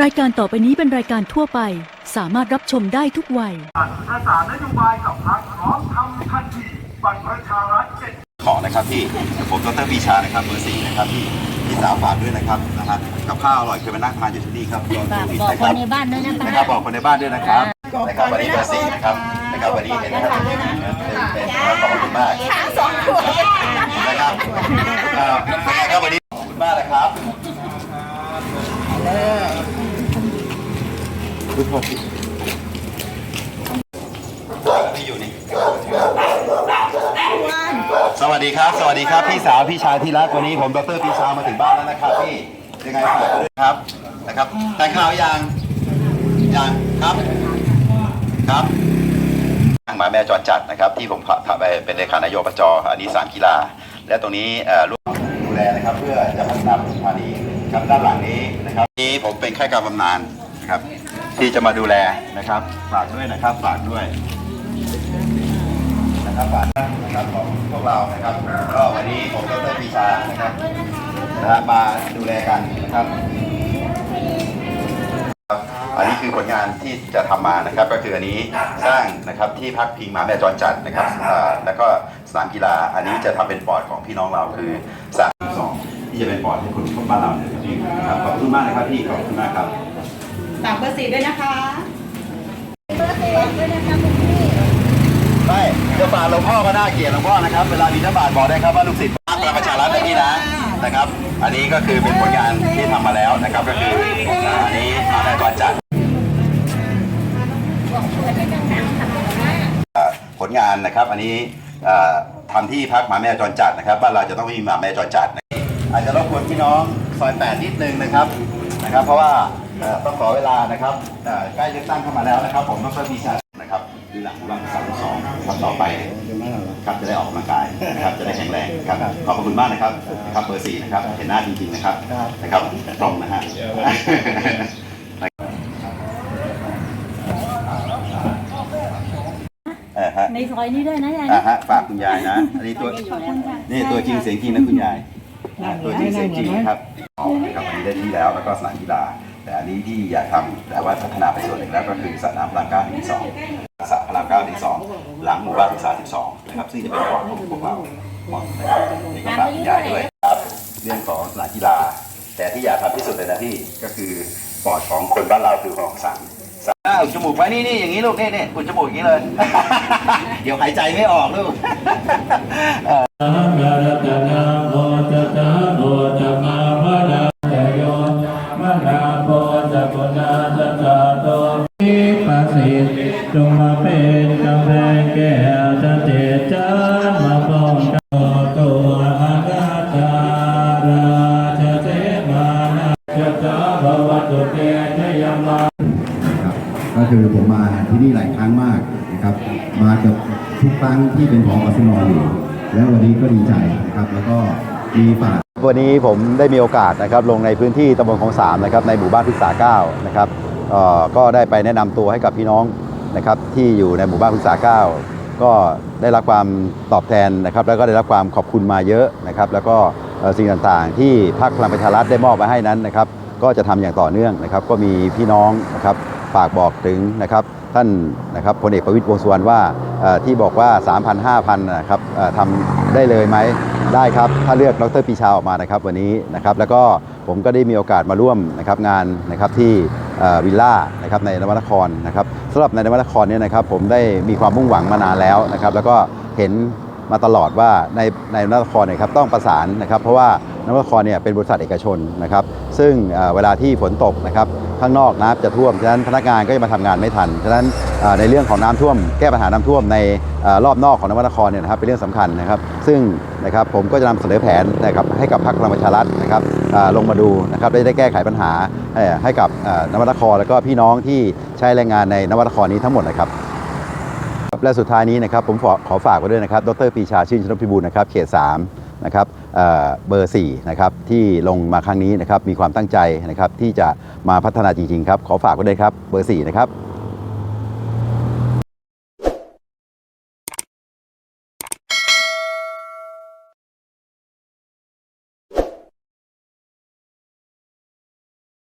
รายการต่อไปนี้เป็นรายการทั่วไป สามารถรับชมได้ทุกวัย ประสานนโยบายกับพรรคพร้อมทำทันทีบัตรประชารัฐเจ็ดขอนะครับพี่ผมดรปีชานะครับเบอร์สี่นะครับพี่พี่สาวฝากด้วยนะครับนะฮะกับข้าวอร่อยเคยมานั่งทานอยู่ที่นี่ครับฝากบอกคนในบ้านด้วยนะคะนะครับบอกคนในบ้านด้วยนะครับนะครับวันนี้เบอร์สี่นะครับนะครับวันนี้เห็นนะครับเป็นเป็นขอบคุณมาก สองขวดนะครับเอ่อนะครับวันนี้ขอบคุณมากนะครับ คุณพ่อพี่พี่อยู่นี่สวัสดีครับ สวัสดีครับ พี่สาวพี่ชายที่รักวันนี้ผมดรปีชามาถึงบ้านแล้วนะครับพี่ยังไงฝากด้วยครับนะครับทานข้าวยังยังครับครับทางหมาแม่จรจัดนะครับ ที่ผมพาไปเป็นเลขานายกอบจอันนี้สามกีฬา และตรงนี้ร่วมดูแลนะครับ เพื่อจะพัฒนาปทุมธานีครับด้านหลังนี้นะครับนี้ผมเป็นข้าราชการบำนาญ นะครับ ที่จะมาดูแลนะครับฝากด้วยนะครับฝากด้วยนะครับฝากนะครับของพวกเรานะครับก็วันนี้ผมดรปีชานะครับนะฮะมาดูแลกันนะครับอันนี้คือผลงานที่จะทำมานะครับ ก็คืออันนี้สร้างนะครับที่พักพิงหมาแม่จรจัดนะครับแล้วก็สนามกีฬาอันนี้จะทำเป็นปอดของพี่น้องเราคือสามสองที่จะเป็นปอดให้คนของบ้านเราเนี่ยครับขอบคุณมากนะครับพี่ขอบคุณมากครับ ฝากเบอร์สี่ด้วยนะคะไม่จะฝากหลวงพ่อก็น่าเกลียดหลวงพ่อนะครับ เวลาบิณฑบาตบอกได้ครับว่าลูกศิษย์พรรคประชารัฐนะพี่นะนะครับ อันนี้ก็คือเป็นผลงานที่ทำมาแล้วนะครับ ก็คืออันนี้มาได้ก่อนจัดผลงานนะครับ อันนี้เอ่อทำที่พักหมาแม่จรจัดนะครับบ้านเราจะต้องมีหมาแม่จรจัดนะอาจจะรบกวนพี่น้องซอยแปดนิดนึงนะครับ นะครับ เพราะว่าต้องขอเวลานะครับใกล้เลือกตั้งเข้ามาแล้วนะครับ ผมต้องมีชานะครับดูหลังวันสามสองครับต่อไปครับจะได้ออกกำลังกายนะครับจะได้แข็งแรงครับขอบพระคุณมากนะครับนะครับเบอร์สี่นะครับเห็นหน้าจริงๆนะครับนะครับตรงนะฮะในซอยนี้ด้วยนะยายนะฮะฝากคุณยายนะอันนี้ตัวนี่ตัวจริงเสียงจริงนะคุณยาย อะตัวจริงเสียงจริงนะครับอ๋อนะครับอันนี้ได้ที่แล้วแล้วก็สนามกีฬา แต่อันนี้ที่อยากทำแต่ว่าพัฒนาไปส่วนหนึ่งแล้วก็คือสระน้ำพระรามเก้าถึงสองสระพระรามเก้าถึงสองหลังหมู่บ้านศึกษาสิบสองนะครับซึ่งจะเป็นปอดของพวกเราปอดนะครับนี่ก็ฝากคุณยายด้วยครับเรื่องของสนามกีฬา แต่ที่อยากทำที่สุดเลยนะพี่ก็คือปอดของคนบ้านเราคือของสังอ่าอุดจมูกไว้นี่นี่อย่างนี้ลูกนี่นี่อุดจมูกอย่างนี้เลย เดี๋ยวหายใจไม่ออกลูกยารัตนาโม จตาโมจมาพระดาเตโยมนาโพจะปุนาจตาโตวิปัสสิตจงมาเป็นกำแพงแก้วจะเจตจานมาป้องกันตัวอนาตาราชเสมานาจะตาภวตุเตชยมาครับก็คือผมมาที่นี่หลายครั้งมากนะครับ มาเกือบทุกครั้งที่เป็นของอสนอยู่ แล้ววันนี้ก็ดีใจนะครับแล้วก็ วันนี้ผมได้มีโอกาสนะครับลงในพื้นที่ตำบลของสามนะครับในหมู่บ้านพฤกษาเก้านะครับก็ได้ไปแนะนำตัวให้กับพี่น้องนะครับที่อยู่ในหมู่บ้านพฤกษาเก้าก็ได้รับความตอบแทนนะครับแล้วก็ได้รับความขอบคุณมาเยอะนะครับแล้วก็สิ่งต่างๆ ที่พรรคพลังประชารัฐได้มอบมาให้นั้นนะครับก็จะทำอย่างต่อเนื่องนะครับ ก็มีพี่น้องนะครับฝากบอกถึงนะครับท่านนะครับพลเอกประวิตรวงสุวรรณว่าที่บอกว่า 3,000 5,000นะครับทำได้เลยไหม ได้ครับ ถ้าเลือกดรปีชาออกมานะครับวันนี้นะครับแล้วก็ผมก็ได้มีโอกาสมาร่วมนะครับงานนะครับที่วิลล่านะครับในนวนครนะครับสำหรับในนวนครเนี่ยนะครับผมได้มีความมุ่งหวังมานานแล้วนะครับแล้วก็เห็น มาตลอดว่าในในนครเนี่ยครับต้องประสานนะครับ เพราะว่านครเนี่ยเป็นบริษัทเอกชนนะครับ ซึ่งเวลาที่ฝนตกนะครับข้างนอกน้ำจะท่วม ฉะนั้นพนักงานก็จะมาทำงานไม่ทัน ฉะนั้นในเรื่องของน้ำท่วม แก้ปัญหาน้ำท่วมในรอบนอกของนนครเนี่ยนะครับเป็นเรื่องสำคัญนะครับ ซึ่งนะครับผมก็จะนำเสนอแผนนะครับให้กับพรรคพลังประชารัฐนะครับลงมาดูนะครับได้ได้แก้ไขปัญหาให้กับเอ่อนนคร แล้วก็พี่น้องที่ใช้แรงงานในนวนครนี้ทั้งหมดนะครับ และสุดท้ายนี้นะครับผมขอขอฝากไว้ด้วยนะครับ ดรปีชาชื่นชนพิบูลนะครับ เขต3นะครับเอ่อเบอร์4นะครับที่ลงมาครั้งนี้นะครับมีความตั้งใจนะครับที่จะมาพัฒนาจริงๆครับขอฝากไว้ด้วยครับเบอร์4นะครับ